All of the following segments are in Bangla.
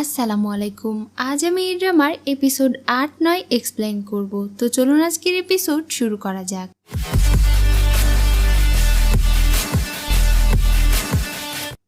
আসসালামু আলাইকুম। আজ আমি এই ড্রামার এপিসোড আট নয় এক্সপ্লেন করব। তো চলুন আজকের এপিসোড শুরু করা যাক।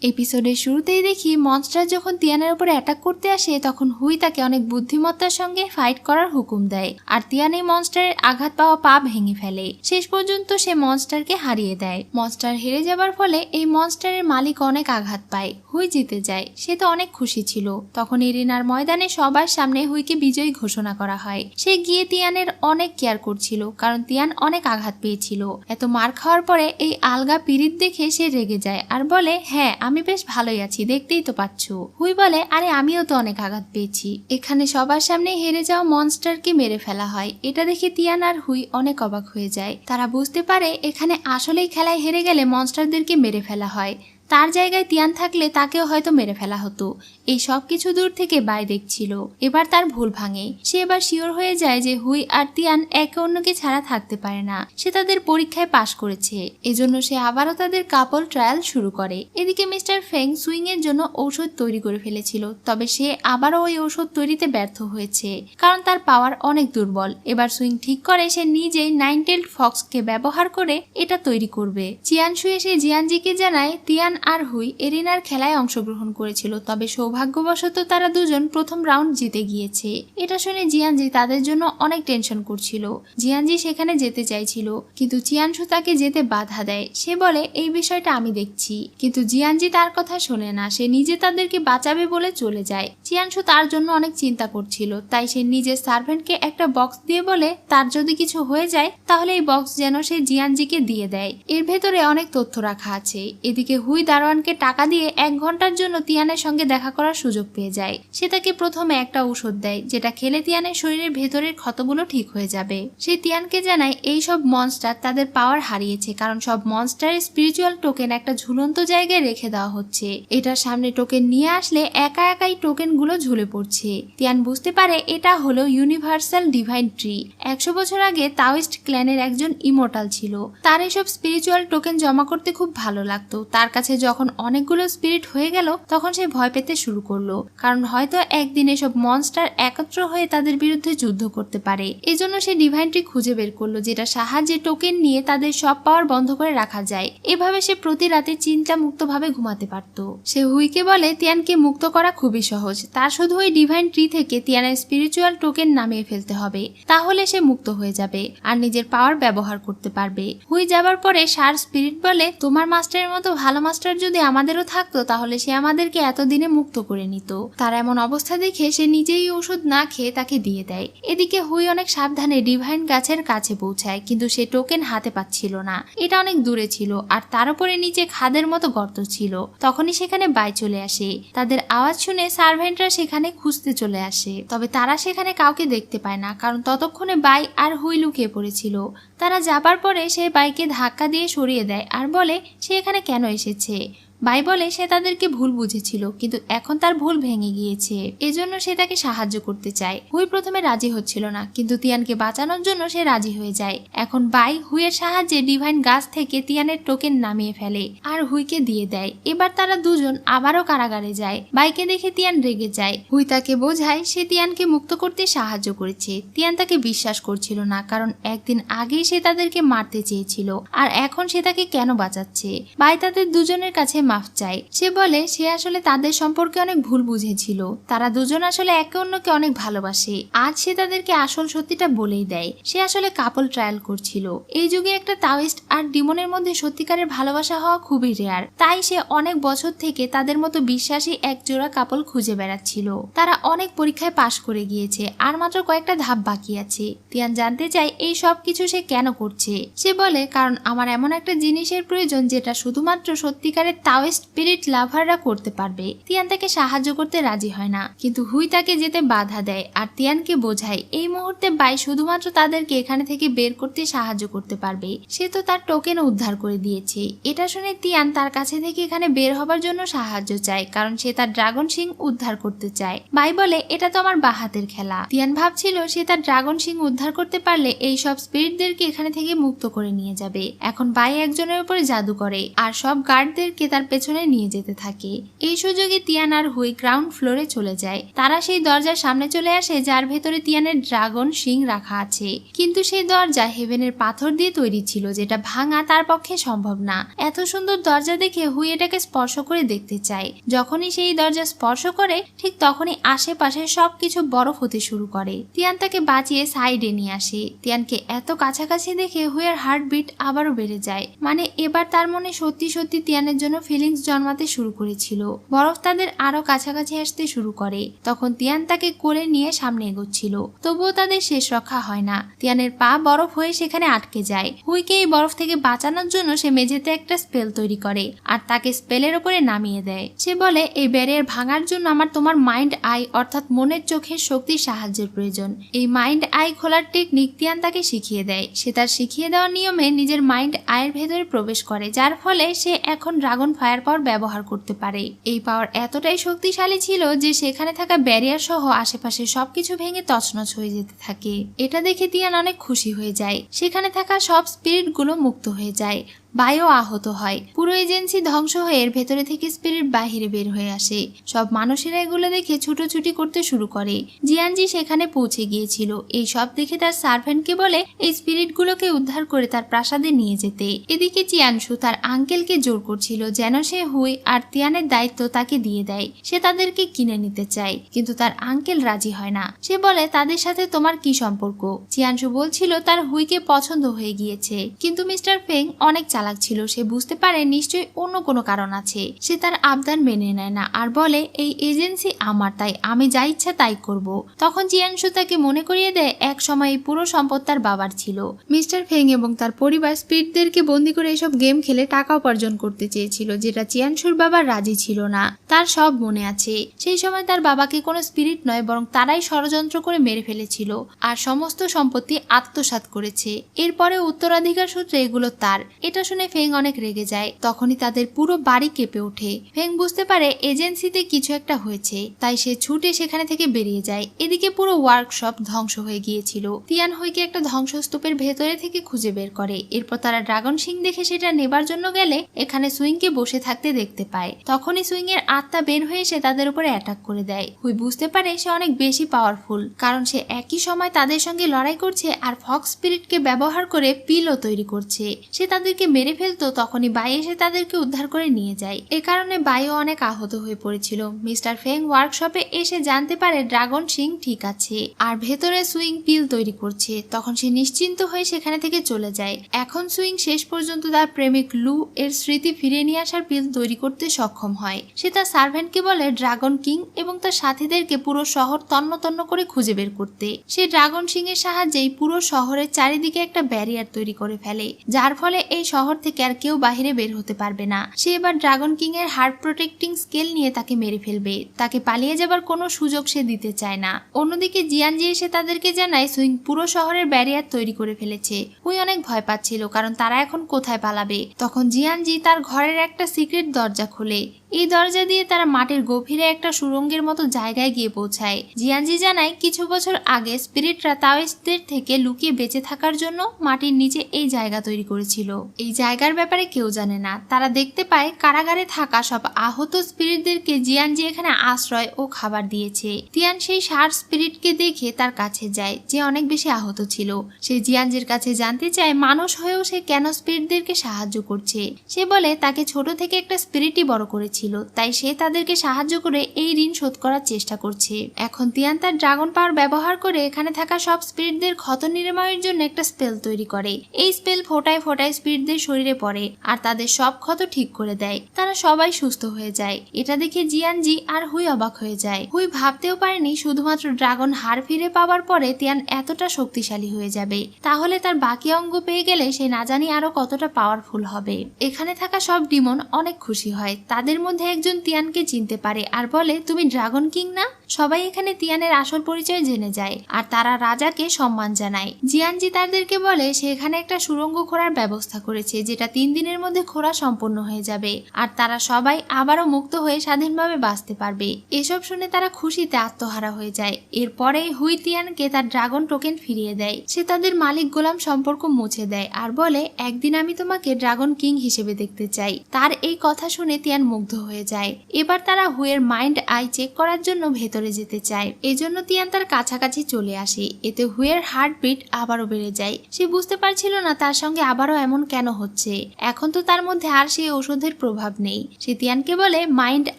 এপিসোডের শুরুতেই দেখি মনস্টার যখন তিয়ানের উপরে অ্যাটাক করতে আসে, তখন হুই তাকে অনেক বুদ্ধিমত্তার সঙ্গে ফাইট করার হুকুম দেয়। আর তিয়ান এই মনস্টারের আঘাত পাওয়া পা ভেঙে ফেলে। শেষ পর্যন্ত সে মনস্টারকে হারিয়ে দেয়। মনস্টার হেরে যাবার ফলে এই মনস্টারের মালিক অনেক আঘাত পায়। হুই জিতে যায়। সে তো অনেক খুশি ছিল। তখন এরিনার ময়দানে সবার সামনে হুইকে বিজয়ী ঘোষণা করা হয়। সে গিয়ে তিয়ানের অনেক কেয়ার করছিল, কারণ তিয়ান অনেক আঘাত পেয়েছিল। এত মার খাওয়ার পরে এই আলগা পিরিত দেখে সে রেগে যায় আর বলে হ্যাঁ আমি বেশ ভালোই আছি, দেখতেই তো পাচ্ছ। হুই বলে, আরে, আমিও তো অনেক আঘাত পেয়েছি। এখানে সবার সামনে হেরে যাওয়া মনস্টারকে মেরে ফেলা হয়। এটা দেখে তিয়ান আর হুই অনেক অবাক হয়ে যায়। তারা বুঝতে পারে, এখানে আসলেই খেলায় হেরে গেলে মনস্টারদেরকে মেরে ফেলা হয়। তার জায়গায় তিয়ান থাকলে তাকেও হয়তো মেরে ফেলা হতো। এই সব কিছু দূর থেকে বাই দেখছিল। এবার তার ভুল ভাঙে। সে এবার শিওর হয়ে যায় যে হুই আর তিয়ান একে অন্যকে ছাড়া থাকতে পারে না। সে তাদের পরীক্ষায় পাশ করেছে। এজন্য সে আবারও তাদের কাপল ট্রায়াল শুরু করে। এদিকে মিস্টার ফেং সুইং এর জন্য ঔষধ তৈরি করে ফেলেছিল। তবে সে আবারও ওই ঔষধ তৈরিতে ব্যর্থ হয়েছে। কারণ তার পাওয়ার অনেক দুর্বল। এবার সুইং ঠিক করে সে নিজেই নাইন টেল্ড ফক্সকে ব্যবহার করে এটা তৈরি করবে। চিয়ান শুয়ে সে জিয়ানজিকে জানায়, তিয়ান আর হুই এরিনার খেলায় অংশগ্রহণ করেছিল, তবে সৌভাগ্যবশত তারা দুজন প্রথম রাউন্ড জিতে গিয়েছে। এটা শুনে জিয়ানজি তাদের জন্য অনেক টেনশন করছিল। জিয়ানজি সেখানে যেতে চাইছিল, কিন্তু চিয়ানশু তাকে যেতে বাধা দেয়। সে বলে, এই বিষয়টা আমি দেখছি। কিন্তু জিয়ানজি তার কথা শোনে না, সে নিজে তাদেরকে বাঁচাবে বলে চলে যায়। চিয়ানশু তার জন্য অনেক চিন্তা করছিল, তাই সে নিজের সার্ভেন্টকে একটা বক্স দিয়ে বলে, তার যদি কিছু হয়ে যায়, তাহলে এই বক্স যেন সে জিয়ানজিকে দিয়ে দেয়। এর ভেতরে অনেক তথ্য রাখা আছে। এদিকে হুই দারোয়ানকে টাকা দিয়ে এক ঘণ্টার জন্য তিয়ানের সঙ্গে দেখা করার সুযোগ পেয়ে যায়। সে তাকে প্রথমে একটা ঔষধ দেয়, যেটা খেলে তিয়ানের শরীরের ভেতরের ক্ষতগুলো ঠিক হয়ে যাবে। সে তিয়ানকে জানায়, এই সব মনস্টার তাদের পাওয়ার হারিয়েছে, কারণ সব মনস্টারের স্পিরিচুয়াল টোকেন একটা ঝুলন্ত জায়গায় রেখে দেওয়া হচ্ছে। এটার সামনে টোকেন নিয়ে আসলে একা একাই টোকেনগুলো ঝুলে পড়ছে। তিয়ান বুঝতে পারে, এটা হলো ইউনিভার্সাল ডিভাইন ট্রি একশো বছর আগে তাওয়েস্ট ক্ল্যানের একজন ইমোর্টাল ছিল। তার এসব স্পিরিচুয়াল টোকেন জমা করতে খুব ভালো লাগতো। তার কাছে যখন অনেকগুলো স্পিরিট হয়ে গেল, তখন সে ভয় পেতে শুরু করল। কারণ হয়তো একদিন এসব মনস্টার একত্র হয়ে তাদের বিরুদ্ধে যুদ্ধ করতে পারে। এজন্য সে ডিভাইন ট্রি খুঁজে বের করল, যেটা সাহায্যে টোকেন নিয়ে তাদের সব পাওয়ার বন্ধ করে রাখা যায়। এভাবে সে প্রতি রাতে চিন্তা মুক্তভাবে ঘুমাতে পারত। সে হুইকে বলে, তিয়ানকে মুক্ত করা খুবই সহজ। তার শুধু ওই ডিভাইন ট্রি থেকে তিয়ানের স্পিরিচুয়াল টোকেন নামিয়ে ফেলতে হবে। তাহলে সে মুক্ত হয়ে যাবে আর নিজের পাওয়ার ব্যবহার করতে পারবে। হুই যাবার পরে সার স্পিরিট বলে, তোমার মাস্টারের মতো ভালো মাস্টার যদি আমাদেরও থাকতো, তাহলে সে আমাদেরকে এতদিনে মুক্ত করে নিত। তার এমন অবস্থা দেখে সে নিজেই ওষুধ না খেয়ে তাকে দিয়ে দেয়। এদিকে হুই অনেক সাবধানে ডিভাইন গাছের কাছে পৌঁছায়, কিন্তু সে টোকেন হাতে পাচ্ছিল না। এটা অনেক দূরে ছিল, আর তার উপরে নিচে খাদের মতো গর্ত ছিল। তখনই সেখানে বাই চলে আসে। তাদের আওয়াজ শুনে সার্ভেন্টরা সেখানে খুঁজতে চলে আসে। তবে তারা সেখানে কাউকে দেখতে পায় না, কারণ ততক্ষণে বাই আর হুই লুকিয়ে পড়েছিল। তারা যাবার পরে সে বাইকে ধাক্কা দিয়ে সরিয়ে দেয় আর বলে, সে এখানে কেন এসেছে? বাই বলে সে তাদেরকে ভুল বুঝেছিল, কিন্তু এখন তার ভুল ভেঙে গিয়েছে। এজন্য সে তাকে সাহায্য করতে চায়। হুই প্রথমে রাজি হচ্ছিল না, কিন্তু তিয়ানকে বাঁচানোর জন্য সে রাজি হয়ে যায়। এখন বাই হুইয়ের সাহায্যে ডিভাইন গাছ থেকে তিয়ানের টোকেন নামিয়ে ফেলে আর হুইকে দিয়ে দেয়। এবার তারা দুজন আবারও কারাগারে যায়। বাইকে দেখে তিয়ান রেগে যায়। হুই তাকে বোঝায়, সে তিয়ানকে মুক্ত করতে সাহায্য করেছে। তিয়ান তাকে বিশ্বাস করছিল না, কারণ একদিন আগেই সে তাদেরকে মারতে চেয়েছিল। আর এখন সে তাকে কেন বাঁচাচ্ছে? বাই তাদের দুজনের কাছে মাফ চায় সে বলে, সে আসলে তাদের সম্পর্কে অনেক ভুল বুঝেছিল। তারা দুজন আসলে একে অন্যকে অনেক ভালোবাসে। আজ সে তাদেরকে আসল সত্যিটা বলেই দেয়। সে আসলে কাপল ট্রায়াল করছিল। এই যুগে একটা তাওয়েস্ট আর ডিমনের মধ্যে সত্যিকারের ভালোবাসা হওয়া খুবই রেয়ার তাই সে অনেক বছর থেকে তাদের মতো বিশ্বাসী এক জোড়া কাপল খুঁজে বেড়াচ্ছিল। তারা অনেক পরীক্ষায় পাশ করে গিয়েছে, আর মাত্র কয়েকটা ধাপ বাকি আছে। তিয়ান জানতে চায়, এই সব কিছু সে কেন করছে? সে বলে, কারণ আমার এমন একটা জিনিসের প্রয়োজন যেটা শুধুমাত্র সত্যিকারের তাওয়েস্ট স্পিরিট লাভাররা করতে পারবে তিয়ান তাকে সাহায্য করতে রাজি হয় না। কিন্তু হুই তাকে যেতে বাধা দেয় আর তিয়ানকে বোঝায়, এই মুহূর্তে বাই শুধুমাত্র তাদেরকে এখানে থেকে বের করতে সাহায্য করতে পারবে। সে তো তার টোকেন উদ্ধার করে দিয়েছে। এটা শুনে তিয়ান তার কাছে থেকে এখানে বের হবার জন্য সাহায্য চায়, কারণ সে তার ড্রাগন সিং উদ্ধার করতে চায়। বাই বলে, এটা তো আমার বাহাতের খেলা। তিয়ান ভাবছিল, সে তার ড্রাগন সিং উদ্ধার করতে পারলে এই সব স্পিরিটদেরকে এখানে থেকে মুক্ত করে নিয়ে যাবে। এখন বাই একজনের উপরে জাদু করে, আর সব গার্ডদেরকে তার পেছনে নিয়ে যেতে থাকে। এই সুযোগে তিয়ান আর হুই গ্রাউন্ড ফ্লোরে চলে যায়। তারা সেই দরজার সামনে চলে আসে, যার ভেতরে তিয়ানের ড্রাগন শিং রাখা আছে। কিন্তু সেই দরজা হেভেনের পাথর দিয়ে তৈরি ছিল, যেটা ভাঙা তার পক্ষে সম্ভব না। এত সুন্দর দরজা দেখে হুই এটাকে স্পর্শ করে দেখতে চায়। যখনই সেই দরজা স্পর্শ করে, ঠিক তখনই আশেপাশে সবকিছু বরফ হতে শুরু করে। তিয়ান তাকে বাঁচিয়ে সাইডে নিয়ে আসে। তিয়ানকে এত কাছাকাছি দেখে হুইয়ের হার্টবিট আবারও বেড়ে যায়। মানে এবার তার মনে সত্যি সত্যি তিয়ানের জন্য ফিলিংস জন্মাতে শুরু করেছিল। বরফ তাদের আরও কাছাকাছি আসতে শুরু করে। তখন তিয়ান তাকে কোলে নিয়ে সামনে এগোচ্ছিল। তবুও তাদের শেষ রক্ষা হয় না। তিয়ানের পা বরফ হয়ে সেখানে আটকে যায়। হুইকে এই বরফ থেকে বাঁচানোর জন্য সে মেঝেতে একটা স্পেল তৈরি করে আর তাকে স্পেলের ওপরে নামিয়ে দেয়। সে বলে, এই ব্যারিয়ার ভাঙার জন্য আমার তোমার মাইন্ড আই অর্থাৎ মনের চোখের শক্তির সাহায্যের প্রয়োজন। এই মাইন্ড আই খোলার টেকনিক তিয়ান তাকে শিখিয়ে দেয়। সে তার শিখিয়ে দেওয়ার নিয়মে নিজের মাইন্ড আয়ের ভেতরে প্রবেশ করে, যার ফলে সে এখন ড্রাগন ফায়ার পাওয়ার ব্যবহার করতে পারে। এই পাওয়ার এতটাই শক্তিশালী ছিল যে সেখানে থাকা ব্যারিয়ার সহ আশেপাশে সবকিছু ভেঙে তছনছ হয়ে যেতে থাকে। এটা দেখে দিয়ান অনেক খুশি হয়ে যায়। সেখানে থাকা সব স্পিরিটগুলো মুক্ত হয়ে যায়। বায়ু আহত হয়। পুরো এজেন্সি ধ্বংস হয়ে এর ভেতরে থেকে স্পিরিট বাহিরে বের হয়ে আসে। সব মানুষেরা এগুলো দেখে ছুটোছুটি করতে শুরু করে। জিয়ানজি সেখানে পৌঁছে গিয়েছিল। এই সব দেখে তার সার্ভেন্টকে বলে এই স্পিরিটগুলোকে উদ্ধার করে তার প্রাসাদে নিয়ে যেতে। এদিকে চিয়ানসু তার আঙ্কেলকে জোর করছিল যেন সে হুই আর তিয়ানের দায়িত্ব তাকে দিয়ে দেয়। সে তাদেরকে কিনে নিতে চায়, কিন্তু তার আঙ্কেল রাজি হয় না। সে বলে, তাদের সাথে তোমার কি সম্পর্ক? চিয়ানসু বলছিল, তার হুইকে পছন্দ হয়ে গিয়েছে। কিন্তু মিস্টার ফেং অনেক চালাক ছিল সে বুঝতে পারে নিশ্চয়ই অন্য কোনো কারণ আছে। সে তার আবদান মেনে নেয় না আর বলে, এই এজেন্সি আমার, তাই আমি যা ইচ্ছা তাই করব। তখন জিয়ানসু তাকে মনে করিয়ে দেয়, এক সময় এই পুরো সম্পদ তার বাবার ছিল। মিস্টার ফেং এবং তার পরিবার স্পিরিটদেরকে বন্দি করে এসব গেম খেলে টাকা উপার্জন করতে চেয়েছিল, যেটা চিয়ানসুর বাবার রাজি ছিল না। তার সব মনে আছে। সেই সময় তার বাবাকে কোনো স্পিরিট নয়, বরং তারাই ষড়যন্ত্র করে মেরে ফেলেছিল আর সমস্ত সম্পত্তি আত্মসাৎ করেছে। এরপরে উত্তরাধিকার সূত্রে এগুলো তার। এটা শুনে ফেং অনেক রেগে যায়। তখনই তাদের পুরো বাড়ি কেঁপে ওঠে। ফেং বুঝতে পারে এজেন্সিতে কিছু একটা হয়েছে, তাই সে ছুটে সেখানে থেকে বেরিয়ে যায়। এদিকে পুরো ওয়ার্কশপ ধ্বংস হয়ে গিয়েছিল। তিয়ান হইকে একটা ধ্বংসস্তূপের ভেতরে থেকে খুঁজে বের করে। এরপর তারা ড্রাগন সিং দেখে সেটা নেবার জন্য গেলে এখানে সুইংকে বসে থাকতে দেখতে পায়। তখনই সুইং এর আত্মা বের হয়ে এসে তাদের উপরে অ্যাটাক করে দেয়। হুই বুঝতে পারে সে অনেক বেশি পাওয়ারফুল, কারণ সে একই সময় তাদের সঙ্গে লড়াই করছে আর ফক্স স্পিরিটকে ব্যবহার করে পিলও তৈরি করছে। সে তাদেরকে মেরে ফেলতো, তখনই বাই এসে তাদেরকে উদ্ধার করে নিয়ে যায়। এ কারণে বাইও অনেক আহত হয়ে পড়েছিল। মিস্টার ফেং ওয়ার্কশপে এসে জানতে পারে ড্রাগন সিং ঠিক আছে আর ভেতরে সুইং পিল তৈরি করছে। তখন সে নিশ্চিন্ত হয়ে সেখানে থেকে চলে যায়। এখন সুইং শেষ পর্যন্ত তার প্রেমিক লু এর স্মৃতি ফিরে নিয়ে আসার পিল তৈরি করতে সক্ষম হয়। সে তার সার্ভেন্টকে বলে ড্রাগন কিং এবং তার সাথীদেরকে পুরো শহর তন্ন তন্ন করে খুঁজে বের করতে। সে ড্রাগন সিং এর সাহায্যেই পুরো শহরের চারিদিকে একটা ব্যারিয়ার তৈরি করে ফেলে, যার ফলে এই শহর থেকে আর কেউ বাহিরে বের হতে পারবে না। সে এবার ড্রাগন কিং এর হার্ট প্রোটেক্টিং স্কেল নিয়ে তাকে মেরে ফেলবে। তাকে পালিয়ে যাবার কোনো সুযোগ সে দিতে চায় না। অন্যদিকে জিয়ানজি এসে তাদেরকে জানায়, সুইং পুরো শহরের ব্যারিয়ার তৈরি করে ফেলেছে। হুই অনেক ভয় পাচ্ছিল, কারণ তারা এখন কোথায় পালাবে? তখন জিয়ানজি তার ঘরের একটা সিক্রেট দরজা খোলে। এই দরজা দিয়ে তারা মাটির গভীরে একটা সুরঙ্গের মতো জায়গায় গিয়ে পৌঁছায়। জিয়ানজি জানায়, কিছু বছর আগে স্পিরিটরা তাওয়েস্টদের থেকে লুকিয়ে বেঁচে থাকার জন্য মাটির নিচে এই জায়গা তৈরি করেছিল। এই জায়গার ব্যাপারে কেউ জানে না। তারা দেখতে পায়, কারাগারে থাকা সব আহত স্পিরিটদেরকে জিয়ানজি এখানে আশ্রয় ও খাবার দিয়েছে। তিয়ান সেই সার স্পিরিটকে দেখে তার কাছে যায়, যে অনেক বেশি আহত ছিল। সে জিয়ানজির কাছে জানতে চায়, মানুষ হয়েও সে কেন স্পিরিটদেরকে সাহায্য করছে? সে বলে, তাকে ছোট থেকে একটা স্পিরিটই বড় করেছিল, তাই সে তাদেরকে সাহায্য করে এই ঋণ শোধ করার চেষ্টা করছে। এখন তিয়ান তার ড্রাগন পাওয়ার ব্যবহার করে এখানে থাকা সব স্পিরিটদের ক্ষত নিরাময়ের জন্য একটা স্পেল তৈরি করে। এই স্পেল ফোটায় ফোটায় স্পিরিটদের শরীরে পড়ে আর তাদের সব ক্ষত ঠিক করে দেয়। তারা সবাই সুস্থ হয়ে যায়। এটা দেখে জিয়ানজি আর হুই অবাক হয়ে যায়। হুই ভাবতেও পারেনি শুধুমাত্র ড্রাগন হার ফিরে পাওয়ার পরে তিয়ান এতটা শক্তিশালী হয়ে যাবে। তাহলে তার বাকি অঙ্গ পেয়ে গেলে সে না জানি আরও কতটা পাওয়ারফুল হবে। এখানে থাকা সব ডিমন অনেক খুশি হয়। তাদের মধ্যে একজন তিয়ানকে চিনতে পারে আর বলে, তুমি ড্রাগন কিং না? সবাই এখানে তিয়ানের আসল পরিচয় জেনে যায় আর তারা রাজাকে সম্মান জানায়। জিয়ানজি তাদেরকে বলে, সে এখানে একটা সুড়ঙ্গ খোঁড়ার ব্যবস্থা করেছে, যেটা তিন দিনের মধ্যে খোঁড়া সম্পন্ন হয়ে যাবে আর তারা সবাই আবারও মুক্ত হয়ে স্বাধীনভাবে বাঁচতে পারবে। এসব শুনে তারা খুশিতে আত্মহারা হয়ে যায়। এরপরে হুই তিয়ানকে তার ড্রাগন টোকেন ফিরিয়ে দেয়। সে তাদের মালিক গোলাম সম্পর্ক মুছে দেয় আর বলে, একদিন আমি তোমাকে ড্রাগন কিং হিসেবে দেখতে চাই। তার এই কথা শুনে তিয়ান মুগ্ধ হয়ে যায়। এবার তারা হুয়ের মাইন্ড আই চেক করার জন্য ভেতরে যেতে চায়। এজন্য তিয়ান তার কাছাকাছি চলে আসে। এতে হুয়ের হার্টবিট আবারও বেড়ে যায়। সে বুঝতে পারছিল না তার সঙ্গে আবারও এমন কেন হচ্ছে। এখন তো তার মধ্যে আর সেই ওষুধের প্রভাব নেই। সে তিয়ানকে বলে, মাইন্ড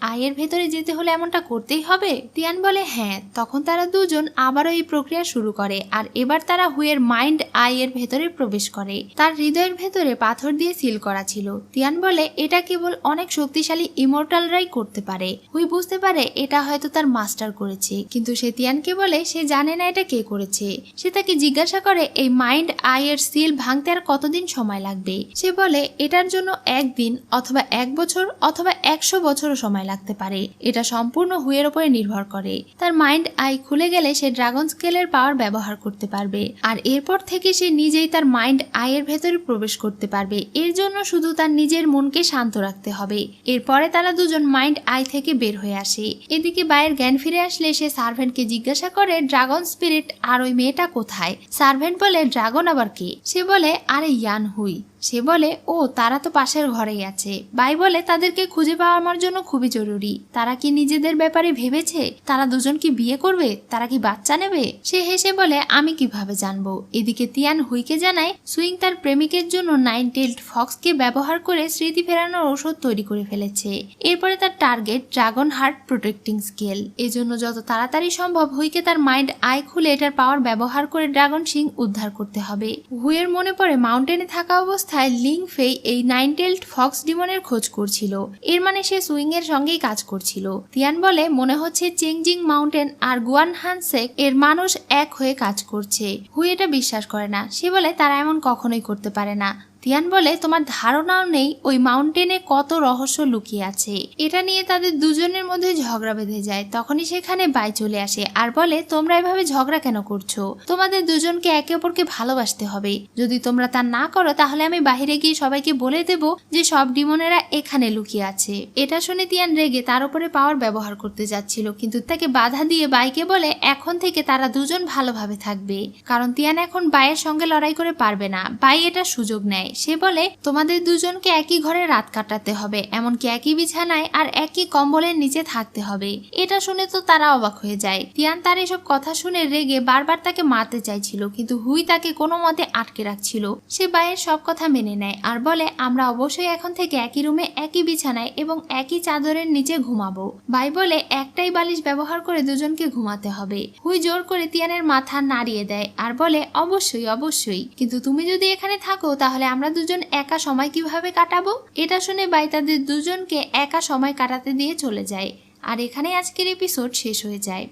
আয়ের ভেতরে যেতে হলে এমনটা করতেই হবে? তিয়ান বলে হ্যাঁ। তখন তারা দুজন আবারও এই প্রক্রিয়া শুরু করে আর এবার তারা হুয়ের মাইন্ড আইয়ের ভেতরে প্রবেশ করে। তার হৃদয়ের ভেতরে পাথর দিয়ে সিল করা ছিল। তিয়ান বলে, এটা কেবল অনেক শক্তিশালী ইমোর্টালরাই করতে পারে। হুই বুঝতে পারে এটা হয়তো তার মাস্টার করেছে, কিন্তু সে তিয়ানকে বলে সে জানে না এটা কে করেছে। সে তাকে জিজ্ঞাসা করে, এই মাইন্ড আইয়ের সিল ভাঙতে আর কতদিন সময় লাগবে? সে বলে, এটার জন্য একদিন অথবা এক বছর অথবা একশো বছরও সময় লাগতে পারে। এটা সম্পূর্ণ হুয়ের উপরে নির্ভর করে। তার মাইন্ড আই খুলে গেলে সে ড্রাগন স্কেলের পাওয়ার ব্যবহার করতে পারবে। আর এরপর থেকে সে নিজেই তার মাইন্ড আয়ের ভেতরে প্রবেশ করতে পারবে। এর জন্য শুধু তার নিজের মনকে শান্ত রাখতে হবে। এরপরে তারা দুজন মাইন্ড আই থেকে বের হয়ে আসে। এদিকে বাইয়ের জ্ঞান ফিরে আসলে সে সার্ভেন্টকে জিজ্ঞাসা করে, ড্রাগন স্পিরিট, আর ওই মেয়েটা কোথায়? সার্ভেন্ট বলে, ড্রাগন আবার কে? সে বলে, আরে ইয়ান হুই সে বলে, ও, তারা তো পাশের ঘরেই আছে। বাই বলে, তাদেরকে খুঁজে পাওয়া আমার জন্য খুবই জরুরি। তারা কি নিজেদের ব্যাপারে ভেবেছে? তারা দুজন কি বিয়ে করবে? তারা কি বাচ্চা নেবে? সে হেসে বলে, আমি কীভাবে জানব? এদিকে তিয়ান হুইকে জানায়, সুইং তার প্রেমিকের জন্য নাইন টেল্ড ফক্সকে ব্যবহার করে স্মৃতি ফেরানোর ঔষধ তৈরি করে ফেলেছে। এরপরে তার target dragon heart protecting scale. এজন্য যত তাড়াতাড়ি সম্ভব হুইকে তার মাইন্ড আই খুলে এটার পাওয়ার ব্যবহার করে ড্রাগন সিং উদ্ধার করতে হবে। হুইয়ের মনে পড়ে, মাউন্টেনে থাকা অবস্থায় লিং ফেই এই নাইন টেলড ফক্স ডিমনের খোঁজ করছিল। এর মানে সে সুইং এর সঙ্গেই কাজ করছিল। তিয়ান বলে, মনে হচ্ছে চেংজিং মাউন্টেন আর গুয়ান হানসেক এর মানুষ এক হয়ে কাজ করছে। হুই এটা বিশ্বাস করে না। সে বলে, তারা এমন কখনোই করতে পারে না। তিয়ান বলে, তোমার ধারণাও নেই ওই মাউন্টেনে কত রহস্য লুকিয়ে আছে। এটা নিয়ে তাদের দুজনের মধ্যে ঝগড়া বেঁধে যায়। তখনই সেখানে বাই চলে আসে আর বলে, তোমরা এভাবে ঝগড়া কেন করছ? তোমাদের দুজনকে একে অপরকে ভালোবাসতে হবে। যদি তোমরা তা না করো, তাহলে আমি বাইরে গিয়ে সবাইকে বলে দেব যে সব ডিমনেরা এখানে লুকিয়ে আছে। এটা শুনে তিয়ান রেগে তার উপরে পাওয়ার ব্যবহার করতে যাচ্ছিল, কিন্তু তাকে বাধা দিয়ে বাইকে বলে, এখন থেকে তারা দুজন ভালোভাবে থাকবে। কারণ তিয়ান এখন বাইয়ের সঙ্গে লড়াই করে পারবে না। বাই এটা সুযোগ নেয় সে বলে, তোমাদের দুজনকে একই ঘরে রাত কাটাতে হবে, এমনকি একই বিছানায় আর একই কম্বলের নিচে থাকতে হবে। এটা শুনে তো তারা অবাক হয়ে যায়। তিয়ান তার এসব কথা শুনে রেগে বারবার তাকে মারতে চাইছিল, কিন্তু হুই তাকে কোনো মতে আটকে রাখছিল। সে বাইয়ের সব কথা মেনে নেয় আর বলে, আমরা অবশ্যই এখন থেকে একই রুমে, একই বিছানায় এবং একই চাদরের নিচে ঘুমাবো। বাই বলে, একটাই বালিশ ব্যবহার করে দুজনকে ঘুমাতে হবে। হুই জোর করে তিয়ানের মাথা নাড়িয়ে দেয় আর বলে, অবশ্যই অবশ্যই। কিন্তু তুমি যদি এখানে থাকো, তাহলে আমরা দুজন একা সময় কীভাবে কাটাবো? এটা শুনে বাই তাদের দুজনকে একা সময় কাটাতে দিয়ে চলে যায়। আর এখানে আজকের এপিসোড শেষ হয়ে যায়।